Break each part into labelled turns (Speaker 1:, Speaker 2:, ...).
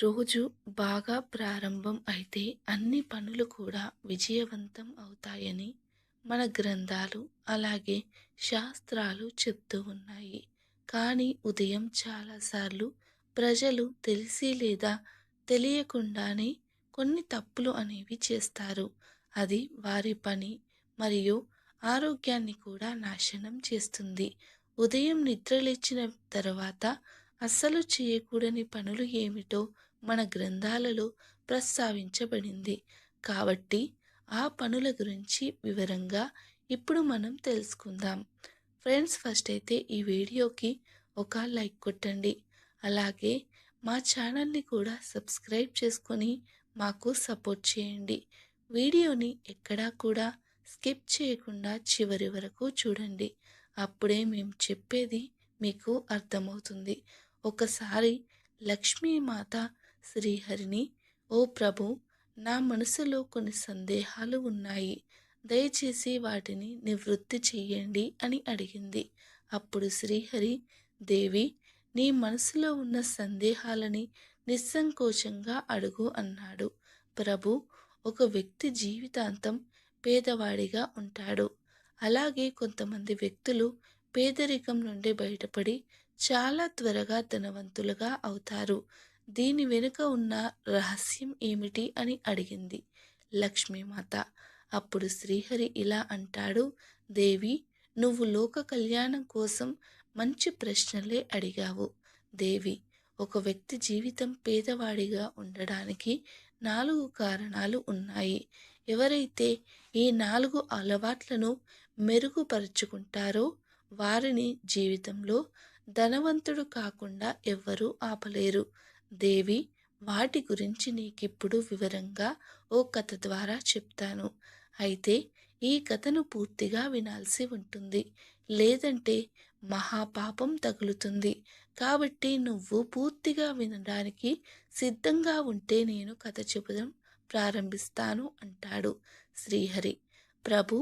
Speaker 1: రోజు బాగా ప్రారంభం అయితే అన్ని పనులు కూడా విజయవంతం అవుతాయని మన గ్రంథాలు అలాగే శాస్త్రాలు చెప్తూ ఉన్నాయి. కానీ ఉదయం చాలాసార్లు ప్రజలు తెలిసి లేదా తెలియకుండానే కొన్ని తప్పులు అనేవి చేస్తారు. అది వారి పని మరియు ఆరోగ్యాన్ని కూడా నాశనం చేస్తుంది. ఉదయం నిద్రలేచిన తర్వాత అస్సలు చేయకూడని పనులు ఏమిటో మన గ్రంథాలలో ప్రస్తావించబడింది. కాబట్టి ఆ పనుల గురించి వివరంగా ఇప్పుడు మనం తెలుసుకుందాం. ఫ్రెండ్స్ ఫస్ట్ అయితే ఈ వీడియోకి ఒక లైక్ కొట్టండి. అలాగే మా ఛానల్ని కూడా సబ్స్క్రైబ్ చేసుకొని మాకు సపోర్ట్ చేయండి. వీడియోని ఎక్కడా కూడా స్కిప్ చేయకుండా చివరి వరకు చూడండి. అప్పుడే మేము చెప్పేది మీకు అర్థమవుతుంది. ఒకసారి లక్ష్మీమాత శ్రీహరిని ఓ ప్రభు నా మనసులో కొన్ని సందేహాలు ఉన్నాయి. దయచేసి వాటిని నివృత్తి చెయ్యండి అని అడిగింది. అప్పుడు శ్రీహరి దేవి నీ మనసులో ఉన్న సందేహాలని నిస్సంకోచంగా అడుగు అన్నాడు. ప్రభు ఒక వ్యక్తి జీవితాంతం పేదవాడిగా ఉంటాడు. అలాగే కొంతమంది వ్యక్తులు పేదరికం నుండి బయటపడి చాలా త్వరగా ధనవంతులుగా అవుతారు. దీని వెనుక ఉన్న రహస్యం ఏమిటి అని అడిగింది. లక్ష్మీమాత అప్పుడు శ్రీహరి ఇలా అంటాడు దేవి నువ్వు లోక కళ్యాణం కోసం మంచి ప్రశ్నలే అడిగావు. దేవి ఒక వ్యక్తి జీవితం పేదవాడిగా ఉండడానికి నాలుగు కారణాలు ఉన్నాయి. ఎవరైతే ఈ నాలుగు అలవాట్లను మెరుగుపరుచుకుంటారో వారిని జీవితంలో ధనవంతుడు కాకుండా ఎవ్వరూ ఆపలేరు. దేవి వాటి గురించి నీకిప్పుడు వివరంగా ఓ కథ ద్వారా చెప్తాను. అయితే ఈ కథను పూర్తిగా వినాల్సి ఉంటుంది. లేదంటే మహాపాపం తగులుతుంది. కాబట్టి నువ్వు పూర్తిగా వినడానికి సిద్ధంగా ఉంటే నేను కథ చెప్పడం ప్రారంభిస్తాను అంటాడు శ్రీహరి. ప్రభు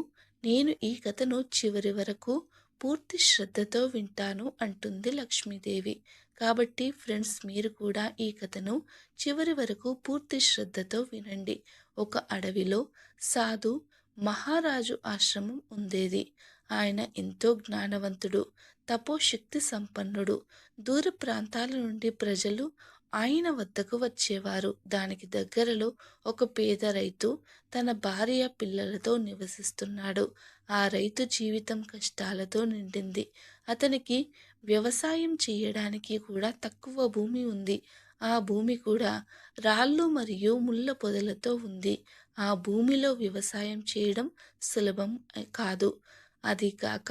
Speaker 1: నేను ఈ కథను చివరి వరకు పూర్తి శ్రద్ధతో వింటాను అంటుంది లక్ష్మీదేవి. కాబట్టి ఫ్రెండ్స్ మీరు కూడా ఈ కథను చివరి వరకు పూర్తి శ్రద్ధతో వినండి. ఒక అడవిలో సాధు మహారాజు ఆశ్రమం ఉండేది. ఆయన ఎంతో జ్ఞానవంతుడు తపోశక్తి సంపన్నుడు. దూర ప్రాంతాల నుండి ప్రజలు ఆయన వద్దకు వచ్చేవారు. దానికి దగ్గరలో ఒక పేద రైతు తన భార్య పిల్లలతో నివసిస్తున్నాడు. ఆ రైతు జీవితం కష్టాలతో నిండింది. అతనికి వ్యవసాయం చేయడానికి కూడా తక్కువ భూమి ఉంది. ఆ భూమి కూడా రాళ్ళు మరియు ముళ్ళ పొదలతో ఉంది. ఆ భూమిలో వ్యవసాయం చేయడం సులభం కాదు. అది కాక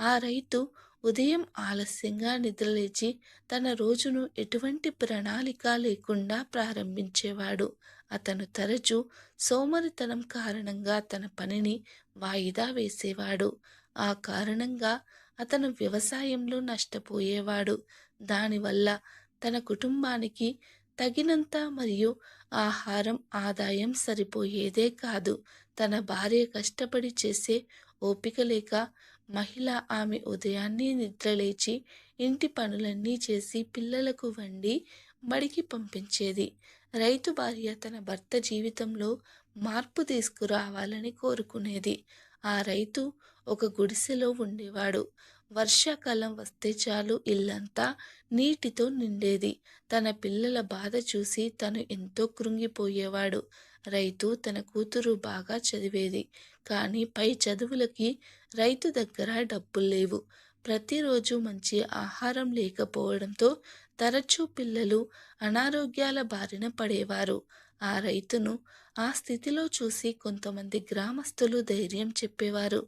Speaker 1: ఆ రైతు ఉదయం ఆలస్యంగా నిద్రలేచి తన రోజును ఎటువంటి ప్రణాళిక లేకుండా ప్రారంభించేవాడు. అతను తరచూ సోమరితనం కారణంగా తన పనిని వాయిదా వేసేవాడు. ఆ కారణంగా అతను వ్యవసాయంలో నష్టపోయేవాడు. దానివల్ల తన కుటుంబానికి తగినంత మరియు ఆహారం ఆదాయం సరిపోయేదే కాదు. తన భార్య కష్టపడి చేసే ఓపిక లేక మహిళ ఆమె ఉదయాన్నే నిద్రలేచి ఇంటి పనులన్నీ చేసి పిల్లలకు వండి బడికి పంపించేది. రైతు భార్య తన భర్త జీవితంలో మార్పు తీసుకురావాలని కోరుకునేది. ఆ రైతు ఒక గుడిసెలో ఉండేవాడు. వర్షాకాలం వస్తే చాలు ఇల్లంతా నీటితో నిండేది. తన పిల్లల బాధ చూసి తను ఎంతో కృంగిపోయేవాడు. రైతు తన కూతురు బాగా చదివేది. కానీ పై చదువులకి రైతు దగ్గర డబ్బులు లేవు. ప్రతిరోజు మంచి ఆహారం లేకపోవడంతో తరచూ పిల్లలు అనారోగ్యాల బారిన పడేవారు. ఆ రైతును ఆ స్థితిలో చూసి కొంతమంది గ్రామస్తులు ధైర్యం చెప్పేవారు.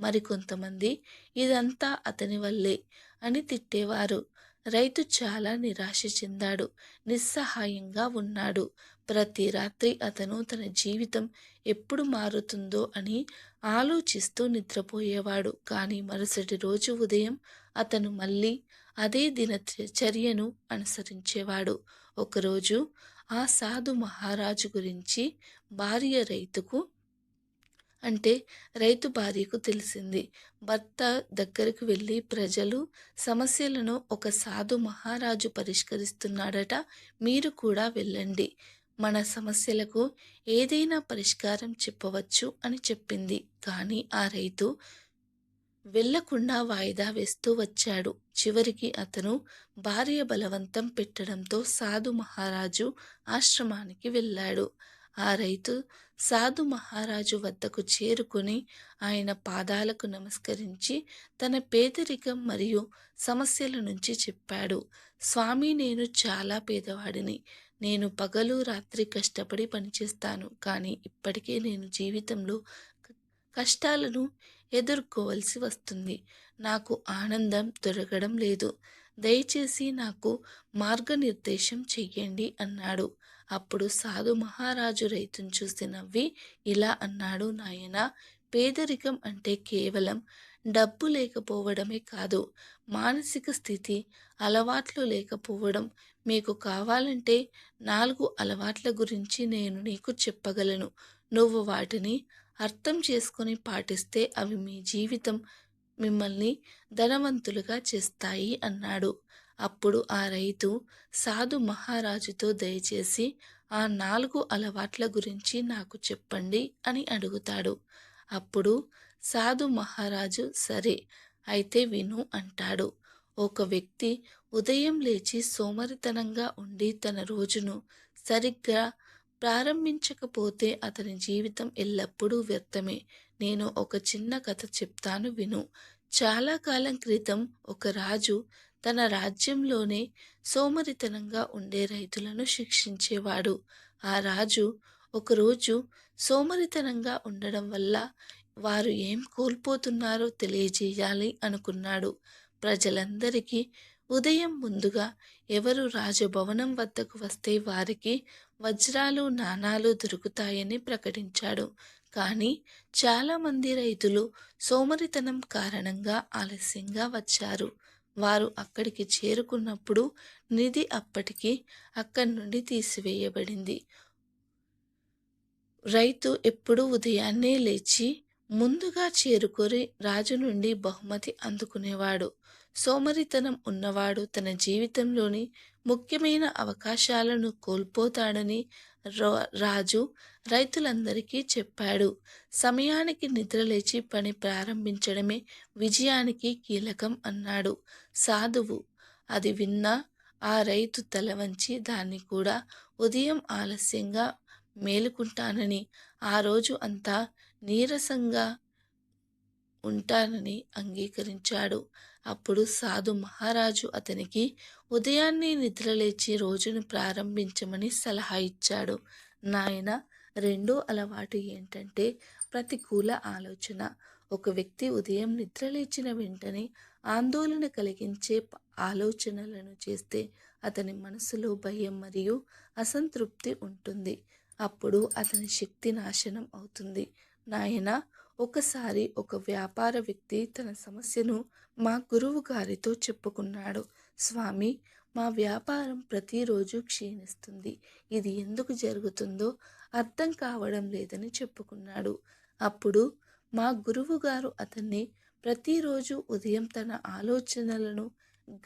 Speaker 1: మరికొంతమంది ఇదంతా అతని వల్లే అని తిట్టేవారు. రైతు చాలా నిరాశ చెందాడు. నిస్సహాయంగా ఉన్నాడు. ప్రతి రాత్రి అతను తన జీవితం ఎప్పుడు మారుతుందో అని ఆలోచిస్తూ నిద్రపోయేవాడు. కానీ మరుసటి రోజు ఉదయం అతను మళ్ళీ అదే దినచర్యను అనుసరించేవాడు. ఒకరోజు ఆ సాధు మహారాజు గురించి భార్య రైతుకు అంటే రైతు భార్యకు తెలిసింది. భర్త దగ్గరకు వెళ్ళి ప్రజలు సమస్యలను ఒక సాధు మహారాజు పరిష్కరిస్తున్నాడట మీరు కూడా వెళ్ళండి. మన సమస్యలకు ఏదైనా పరిష్కారం చెప్పవచ్చు అని చెప్పింది. కానీ ఆ రైతు వెళ్ళకుండా వాయిదా వేస్తూ వచ్చాడు. చివరికి అతను భార్య బలవంతం పెట్టడంతో సాధు మహారాజు ఆశ్రమానికి వెళ్ళాడు. ఆ రైతు సాధు మహారాజు వద్దకు చేరుకుని ఆయన పాదాలకు నమస్కరించి తన పేదరికం మరియు సమస్యల నుంచి చెప్పాడు. స్వామి నేను చాలా పేదవాడిని. నేను పగలు రాత్రి కష్టపడి పనిచేస్తాను. కానీ ఇప్పటికే నేను జీవితంలో కష్టాలను ఎదుర్కోవలసి వస్తుంది. నాకు ఆనందం దొరకడం లేదు. దయచేసి నాకు మార్గనిర్దేశం చెయ్యండి అన్నాడు. అప్పుడు సాధు మహారాజు రైతును చూసి నవ్వి ఇలా అన్నాడు నాయన పేదరికం అంటే కేవలం డబ్బు లేకపోవడమే కాదు మానసిక స్థితి అలవాట్లు లేకపోవడం. మీకు కావాలంటే నాలుగు అలవాట్ల గురించి నేను నీకు చెప్పగలను. నువ్వు వాటిని అర్థం చేసుకొని పాటిస్తే అవి మీ జీవితం మిమ్మల్ని ధనవంతులుగా చేస్తాయి అన్నాడు. అప్పుడు ఆ రైతు సాధు మహారాజుతో దయచేసి ఆ నాలుగు అలవాట్ల గురించి నాకు చెప్పండి అని అడుగుతాడు. అప్పుడు సాధు మహారాజు సరే అయితే విను అంటాడు. ఒక వ్యక్తి ఉదయం లేచి సోమరితనంగా ఉండి తన రోజును సరిగ్గా ప్రారంభించకపోతే అతని జీవితం ఎల్లప్పుడూ వ్యర్థమే. నేను ఒక చిన్న కథ చెప్తాను విను. చాలా కాలం క్రితం ఒక రాజు తన రాజ్యంలోనే సోమరితనంగా ఉండే రైతులను శిక్షించేవాడు. ఆ రాజు ఒకరోజు సోమరితనంగా ఉండడం వల్ల వారు ఏం కోల్పోతున్నారో తెలియజేయాలి అనుకున్నాడు. ప్రజలందరికీ ఉదయం ముందుగా ఎవరు రాజభవనం వద్దకు వస్తే వారికి వజ్రాలు నాణాలు దొరుకుతాయని ప్రకటించాడు. కానీ చాలామంది రైతులు సోమరితనం కారణంగా ఆలస్యంగా వచ్చారు. వారు అక్కడికి చేరుకున్నప్పుడు నిధి అప్పటికి అక్కడి నుండి తీసివేయబడింది. రైతు ఎప్పుడూ ఉదయాన్నే లేచి ముందుగా చేరుకొని రాజు నుండి బహుమతి అందుకునేవాడు. సోమరితనం ఉన్నవాడు తన జీవితంలోని ముఖ్యమైన అవకాశాలను కోల్పోతాడని రా- రాజు రైతులందరికీ చెప్పాడు. సమయానికి నిద్రలేచి పని ప్రారంభించడమే విజయానికి కీలకం అన్నాడు సాధువు. అది విన్నా ఆ రైతు తల వంచి దాన్ని కూడా ఉదయం ఆలస్యంగా మేలుకుంటానని ఆ రోజు అంతా నీరసంగా ఉంటానని అంగీకరించాడు. అప్పుడు సాధు మహారాజు అతనికి ఉదయాన్నే నిద్రలేచి రోజును ప్రారంభించమని సలహా ఇచ్చాడు. నాయన రెండో అలవాటు ఏంటంటే ప్రతికూల ఆలోచన. ఒక వ్యక్తి ఉదయం నిద్రలేచిన వెంటనే ఆందోళన కలిగించే ఆలోచనలను చేస్తే అతని మనసులో భయం మరియు అసంతృప్తి ఉంటుంది. అప్పుడు అతని శక్తి నాశనం అవుతుంది. నాయన ఒకసారి ఒక వ్యాపార వ్యక్తి తన సమస్యను మా గురువు గారితో చెప్పుకున్నాడు. స్వామి మా వ్యాపారం ప్రతిరోజు క్షీణిస్తుంది. ఇది ఎందుకు జరుగుతుందో అర్థం కావడం లేదని చెప్పుకున్నాడు. అప్పుడు మా గురువు గారు అతన్ని ప్రతిరోజు ఉదయం తన ఆలోచనలను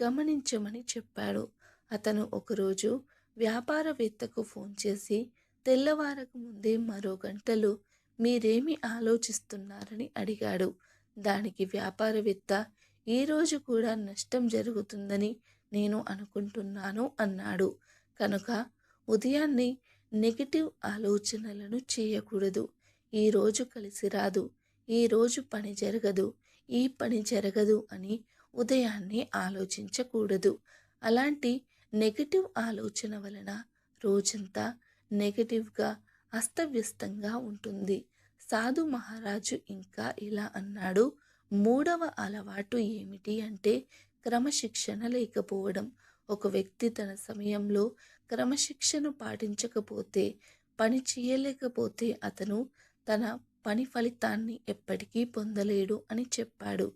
Speaker 1: గమనించమని చెప్పాడు. అతను ఒకరోజు వ్యాపారవేత్తకు ఫోన్ చేసి తెల్లవారకు ముందే మరో గంటలు మీరేమి ఆలోచిస్తున్నారని అడిగాడు. దానికి వ్యాపారవేత్త ఈరోజు కూడా నష్టం జరుగుతుందని నేను అనుకుంటున్నాను అన్నాడు. కనుక ఉదయాన్నే నెగిటివ్ ఆలోచనలను చేయకూడదు. ఈరోజు కలిసి రాదు. ఈరోజు పని జరగదు. ఈ పని జరగదు అని ఉదయాన్నే ఆలోచించకూడదు. అలాంటి నెగటివ్ ఆలోచన వలన రోజంతా నెగటివ్గా అస్తవ్యస్తంగా ఉంటుంది. సాధు మహారాజు ఇంకా ఇలా అన్నాడు. మూడవ అలవాటు ఏమిటి అంటే క్రమశిక్షణ లేకపోవడం. ఒక వ్యక్తి తన సమయంలో క్రమశిక్షణ పాటించకపోతే పని చేయలేకపోతే అతను తన పని ఫలితాన్ని ఎప్పటికీ పొందలేడు అని చెప్పాడు.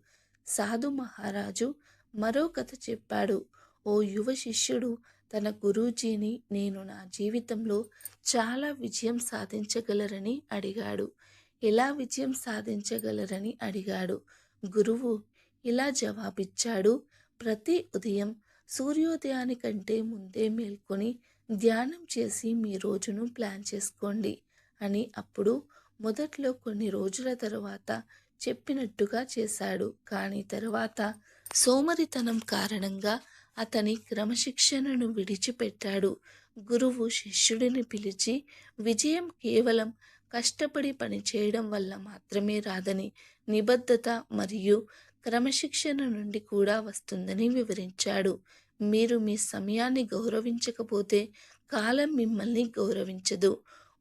Speaker 1: సాధు మహారాజు మరో కథ చెప్పాడు. ఓ యువ శిష్యుడు తన గురూజీని నేను నా జీవితంలో చాలా విజయం సాధించగలరని అడిగాడు. ఎలా విజయం సాధించగలరని అడిగాడు. గురువు ఇలా జవాబిచ్చాడు. ప్రతి ఉదయం సూర్యోదయానికంటే ముందే మేల్కొని ధ్యానం చేసి మీ రోజును ప్లాన్ చేసుకోండి అని అప్పుడు మొదట్లో కొన్ని రోజుల తర్వాత చెప్పినట్టుగా చేశాడు. కానీ తర్వాత సోమరితనం కారణంగా అతని క్రమశిక్షణను విడిచిపెట్టాడు. గురువు శిష్యుడిని పిలిచి విజయం కేవలం కష్టపడి పనిచేయడం వల్ల మాత్రమే రాదని నిబద్ధత మరియు క్రమశిక్షణ నుండి కూడా వస్తుందని వివరించాడు. మీరు మీ సమయాన్ని గౌరవించకపోతే కాలం మిమ్మల్ని గౌరవించదు.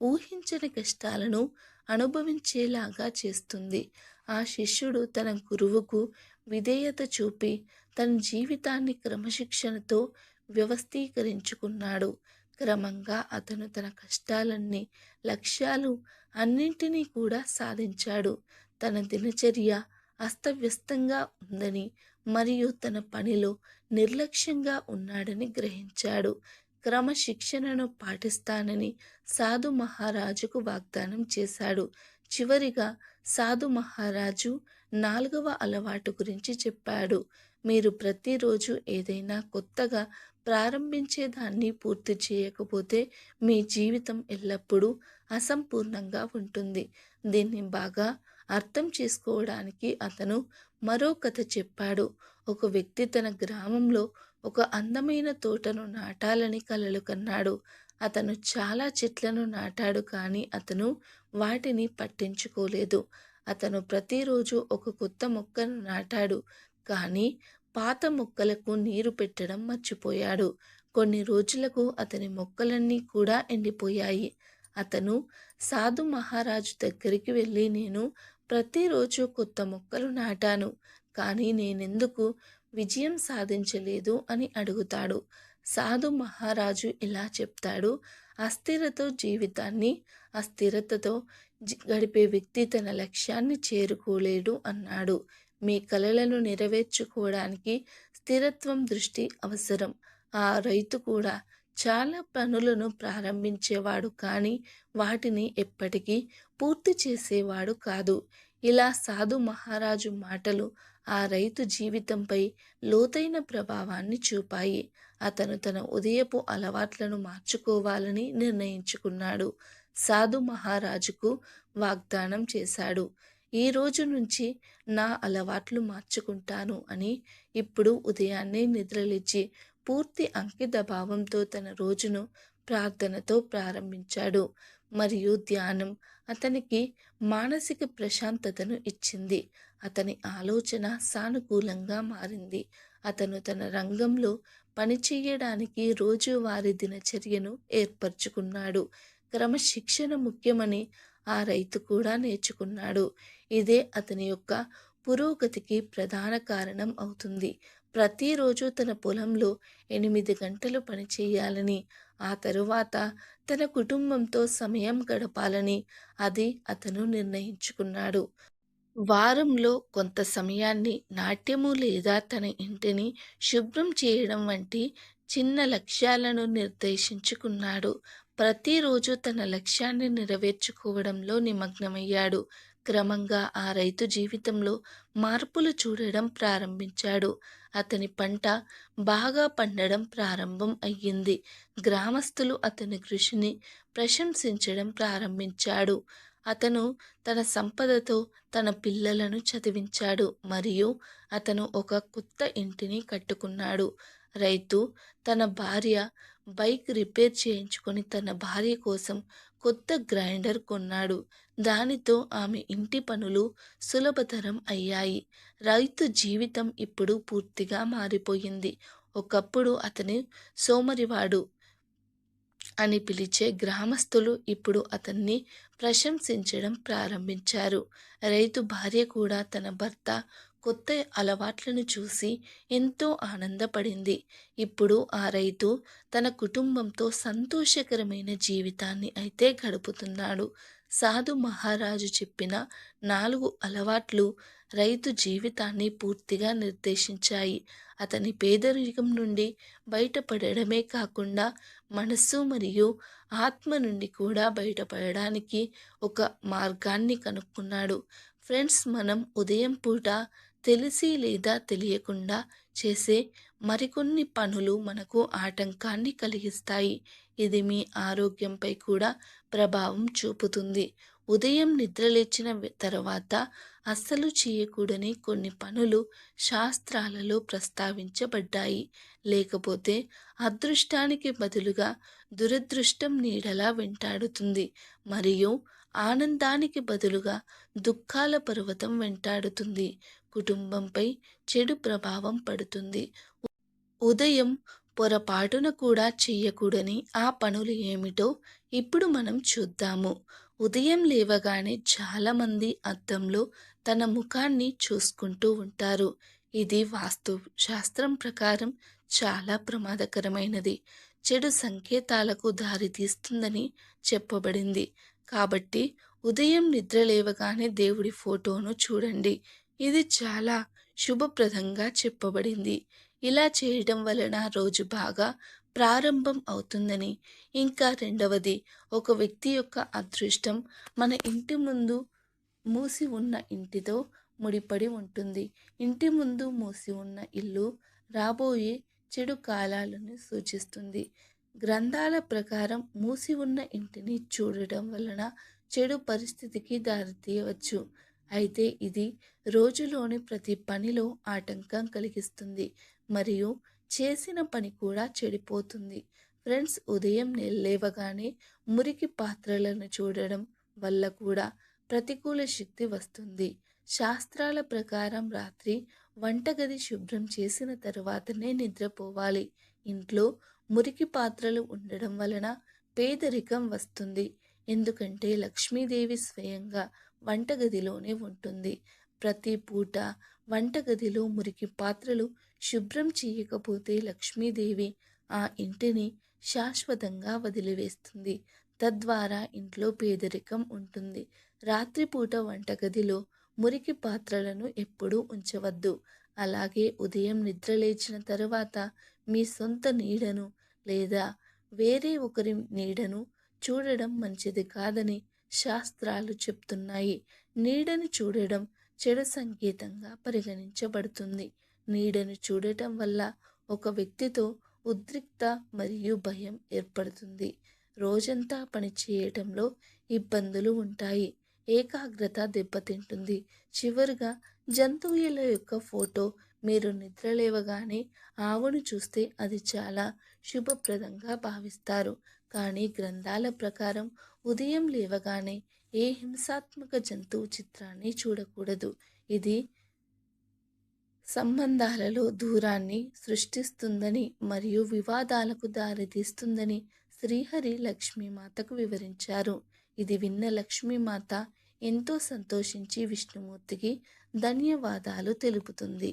Speaker 1: ఊహించని కష్టాలను అనుభవించేలాగా చేస్తుంది. ఆ శిష్యుడు తన గురువుకు విధేయత చూపి తన జీవితాన్ని క్రమశిక్షణతో వ్యవస్థీకరించుకున్నాడు. క్రమంగా అతను తన కష్టాలన్నీ లక్ష్యాలు అన్నింటినీ కూడా సాధించాడు. తన దినచర్య అస్తవ్యస్తంగా ఉందని మరియు తన పనిలో నిర్లక్ష్యంగా ఉన్నాడని గ్రహించాడు. క్రమశిక్షణను పాటిస్తానని సాధు మహారాజుకు వాగ్దానం చేశాడు. చివరిగా సాధు మహారాజు నాలుగవ అలవాటు గురించి చెప్పాడు. మీరు ప్రతిరోజు ఏదైనా కొత్తగా ప్రారంభించేదాన్ని పూర్తి చేయకపోతే మీ జీవితం ఎల్లప్పుడూ అసంపూర్ణంగా ఉంటుంది. దీన్ని బాగా అర్థం చేసుకోవడానికి అతను మరో కథ చెప్పాడు. ఒక వ్యక్తి తన గ్రామంలో ఒక అందమైన తోటను నాటాలని కలలు కన్నాడు. అతను చాలా చెట్లను నాటాడు కానీ అతను వాటిని పట్టించుకోలేదు. అతను ప్రతిరోజు ఒక కొత్త మొక్కను నాటాడు. కానీ పాత మొక్కలకు నీరు పెట్టడం మర్చిపోయాడు. కొన్ని రోజులకు అతని మొక్కలన్నీ కూడా ఎండిపోయాయి. అతను సాధు మహారాజు దగ్గరికి వెళ్ళి నేను ప్రతిరోజు కొత్త మొక్కలు నాటాను కానీ నేనెందుకు విజయం సాధించలేదు అని అడుగుతాడు. సాధు మహారాజు ఇలా చెప్తాడు. అస్థిరతో జీవితాన్ని అస్థిరతతో గడిపే వ్యక్తి తన లక్ష్యాన్ని చేరుకోలేడు అన్నాడు. మీ కలలను నెరవేర్చుకోవడానికి స్థిరత్వం దృష్టి అవసరం. ఆ రైతు కూడా చాలా పనులను ప్రారంభించేవాడు కానీ వాటిని ఎప్పటికీ పూర్తి చేసేవాడు కాదు. ఇలా సాధు మహారాజు మాటలు ఆ రైతు జీవితంపై లోతైన ప్రభావాన్ని చూపాయి. అతను తన ఉదయపు అలవాట్లను మార్చుకోవాలని నిర్ణయించుకున్నాడు. సాధు మహారాజుకు వాగ్దానం చేశాడు. ఈ రోజు నుంచి నా అలవాట్లు మార్చుకుంటాను అని ఇప్పుడు ఉదయాన్నే నిద్రలేచి పూర్తి అంకిత భావంతో తన రోజును ప్రార్థనతో ప్రారంభించాడు. మరియు ధ్యానం అతనికి మానసిక ప్రశాంతతను ఇచ్చింది. అతని ఆలోచన సానుకూలంగా మారింది. అతను తన రంగంలో పనిచేయడానికి రోజువారీ దినచర్యను ఏర్పరచుకున్నాడు. క్రమశిక్షణ ముఖ్యమని ఆ రైతు కూడా నేర్చుకున్నాడు. ఇదే అతని యొక్క పురోగతికి ప్రధాన కారణం అవుతుంది. ప్రతిరోజు తన పొలంలో ఎనిమిది గంటలు పనిచేయాలని ఆ తరువాత తన కుటుంబంతో సమయం గడపాలని అది అతను నిర్ణయించుకున్నాడు. వారంలో కొంత సమయాన్ని నాట్యము లేదా తన ఇంటిని శుభ్రం చేయడం వంటి చిన్న లక్ష్యాలను నిర్దేశించుకున్నాడు. ప్రతిరోజు తన లక్ష్యాన్ని నెరవేర్చుకోవడంలో నిమగ్నమయ్యాడు. క్రమంగా ఆ రైతు జీవితంలో మార్పులు చూడడం ప్రారంభించాడు. అతని పంట బాగా పండడం ప్రారంభం అయ్యింది. గ్రామస్తులు అతని కృషిని ప్రశంసించడం ప్రారంభించాడు. అతను తన సంపదతో తన పిల్లలను చదివించాడు మరియు అతను ఒక కొత్త ఇంటిని కట్టుకున్నాడు. రైతు తన భార్య బైక్ రిపేర్ చేయించుకొని తన భార్య కోసం కొత్త గ్రైండర్ కొన్నాడు. దానితో ఆమె ఇంటి పనులు సులభతరం అయ్యాయి. రైతు జీవితం ఇప్పుడు పూర్తిగా మారిపోయింది. ఒకప్పుడు అతని సోమరివాడు అని పిలిచే గ్రామస్తులు ఇప్పుడు అతన్ని ప్రశంసించడం ప్రారంభించారు. రైతు భార్య కూడా తన భర్త కొత్త అలవాట్లను చూసి ఎంతో ఆనందపడింది. ఇప్పుడు ఆ రైతు తన కుటుంబంతో సంతోషకరమైన జీవితాన్ని అయితే గడుపుతున్నాడు. సాధు మహారాజు చెప్పిన నాలుగు అలవాట్లు రైతు జీవితాన్ని పూర్తిగా నిర్దేశించాయి. అతని పేదరికం నుండి బయటపడడమే కాకుండా మనస్సు మరియు ఆత్మ నుండి కూడా బయటపడడానికి ఒక మార్గాన్ని కనుక్కున్నాడు. ఫ్రెండ్స్ మనం ఉదయం పూట తెలిసి లేదా తెలియకుండా చేసే మరికొన్ని పనులు మనకు ఆటంకాన్ని కలిగిస్తాయి. ఇది మీ ఆరోగ్యంపై కూడా ప్రభావం చూపుతుంది. ఉదయం నిద్రలేచిన తర్వాత అస్సలు చేయకూడని కొన్ని పనులు శాస్త్రాలలో ప్రస్తావించబడ్డాయి. లేకపోతే అదృష్టానికి బదులుగా దురదృష్టం నీడలా వెంటాడుతుంది. మరియు ఆనందానికి బదులుగా దుఃఖాల పర్వతం వెంటాడుతుంది. కుటుంబంపై చెడు ప్రభావం పడుతుంది. ఉదయం పొరపాటున కూడా చేయకూడని ఆ పనులు ఏమిటో ఇప్పుడు మనం చూద్దాము. ఉదయం లేవగానే చాలామంది అద్దంలో తన ముఖాన్ని చూసుకుంటూ ఉంటారు. ఇది వాస్తు శాస్త్రం ప్రకారం చాలా ప్రమాదకరమైనది. చెడు సంకేతాలకు దారితీస్తుందని చెప్పబడింది. కాబట్టి ఉదయం నిద్ర లేవగానే దేవుడి ఫోటోను చూడండి. ఇది చాలా శుభప్రదంగా చెప్పబడింది. ఇలా చేయడం వలన రోజు బాగా ప్రారంభం అవుతుందని. ఇంకా రెండవది ఒక వ్యక్తి యొక్క అదృష్టం మన ఇంటి ముందు మూసి ఉన్న ఇంటితో ముడిపడి ఉంటుంది. ఇంటి ముందు మూసి ఉన్న ఇల్లు రాబోయే చెడు కాలాలను సూచిస్తుంది. గ్రంథాల ప్రకారం మూసి ఉన్న ఇంటిని చూడడం వలన చెడు పరిస్థితికి దారితీయవచ్చు. అయితే ఇది రోజులోని ప్రతి పనిలో ఆటంకం కలిగిస్తుంది మరియు చేసిన పని కూడా చెడిపోతుంది. ఫ్రెండ్స్ ఉదయం లేవగానే మురికి పాత్రలను చూడడం వల్ల కూడా ప్రతికూల శక్తి వస్తుంది. శాస్త్రాల ప్రకారం రాత్రి వంటగది శుభ్రం చేసిన తర్వాతనే నిద్రపోవాలి. ఇంట్లో మురికి పాత్రలు ఉండడం వలన పేదరికం వస్తుంది. ఎందుకంటే లక్ష్మీదేవి స్వయంగా వంటగదిలోనే ఉంటుంది. ప్రతి పూట వంటగదిలో మురికి పాత్రలు శుభ్రం చేయకపోతే లక్ష్మీదేవి ఆ ఇంటిని శాశ్వతంగా వదిలివేస్తుంది. తద్వారా ఇంట్లో పేదరికం ఉంటుంది. రాత్రిపూట వంటగదిలో మురికి పాత్రలను ఎప్పుడూ ఉంచవద్దు. అలాగే ఉదయం నిద్రలేచిన తర్వాత మీ సొంత నీడను లేదా వేరే ఒకరి నీడను చూడడం మంచిది కాదని శాస్త్రాలు చెప్తున్నాయి. నీడను చూడడం చెడు సంకేతంగా పరిగణించబడుతుంది. నీడను చూడటం వల్ల ఒక వ్యక్తితో ఉద్రిక్త మరియు భయం ఏర్పడుతుంది. రోజంతా పని చేయటంలో ఇబ్బందులు ఉంటాయి. ఏకాగ్రత దెబ్బతింటుంది. చివరిగా జంతువుల యొక్క ఫోటో మీరు నిద్రలేవగానే ఆవును చూస్తే అది చాలా శుభప్రదంగా భావిస్తారు. కానీ గ్రంథాల ప్రకారం ఉదయం లేవగానే ఏ హింసాత్మక జంతువు చిత్రాన్ని చూడకూడదు. ఇది సంబంధాలలో దూరాన్ని సృష్టిస్తుందని మరియు వివాదాలకు దారితీస్తుందని శ్రీహరి లక్ష్మీమాతకు వివరించారు. ఇది విన్న లక్ష్మీమాత ఎంతో సంతోషించి విష్ణుమూర్తికి ధన్యవాదాలు తెలుపుతుంది.